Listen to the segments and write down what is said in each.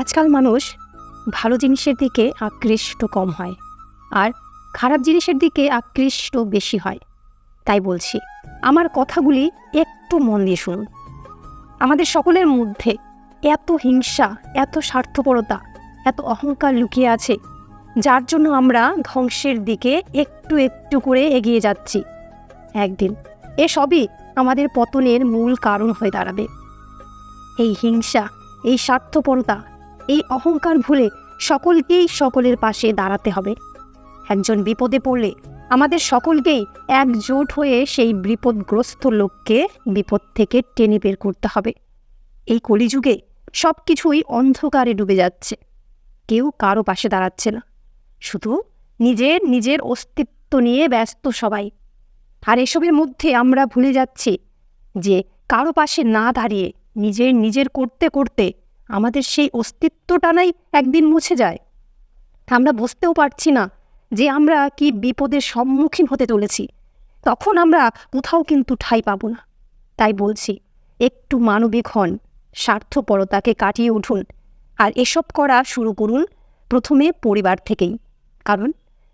আজকাল মানুষ ভালো জিনিসের দিকে আকৃষ্ট কম হয় আর খারাপ জিনিসের দিকে আকৃষ্ট বেশি হয়। তাই বলছি, আমার কথাগুলি একটু মন দিয়ে শুনুন। আমাদের সকলের মধ্যে এত হিংসা, এত স্বার্থপরতা, এত অহংকার লুকিয়ে আছে, যার জন্য আমরা ধ্বংসের দিকে একটু একটু করে এগিয়ে যাচ্ছি। একদিন এসবই আমাদের পতনের মূল কারণ হয়ে দাঁড়াবে। এই হিংসা, এই স্বার্থপরতা এই অহংকার ভুলে সকলকেই সকলের পাশে দাঁড়াতে হবে। একজন বিপদে পড়লে আমাদের সকলকেই একজোট হয়ে সেই বিপদগ্রস্ত লোককে বিপদ থেকে টেনে বের করতে হবে। এই কলিযুগে সব কিছুই অন্ধকারে ডুবে যাচ্ছে। কেউ কারও পাশে দাঁড়াচ্ছে না। শুধু নিজের নিজের অস্তিত্ব নিয়ে ব্যস্ত সবাই। আর এসবের মধ্যে আমরা ভুলে যাচ্ছি যে কারও পাশে না দাঁড়িয়ে নিজের নিজের করতে করতে আমাদের সেই অস্তিত্বটা নাই একদিন মুছে যায়। আমরা বুঝতেও পারছি না যে আমরা কি বিপদের সম্মুখীন হতে চলেছি। তখন আমরা কোথাও কিন্তু ঠাঁই পাবো না। তাই বলছি, একটু মানবিক হন, স্বার্থপরতাকে কাটিয়ে উঠুন আর এসব করা শুরু করুন প্রথমে পরিবার থেকেই। কারণ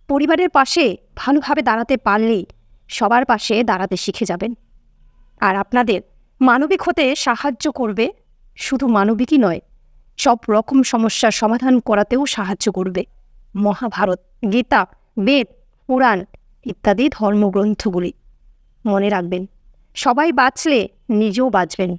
পরিবারের পাশে ভালোভাবে দাঁড়াতে পারলেই সবার পাশে দাঁড়াতে শিখে যাবেন। আর আপনাদের মানবিক হতে সাহায্য করবে শুধু মানবিকই নয় সব রকম সমস্যার সমাধান করাতেও সাহায্য করবে। মহাভারত, গীতা, বেদ, পুরাণ ইত্যাদি ধর্মগ্রন্থগুলি। মনে রাখবেন, সবাই বাঁচলে নিজেও বাঁচবেন।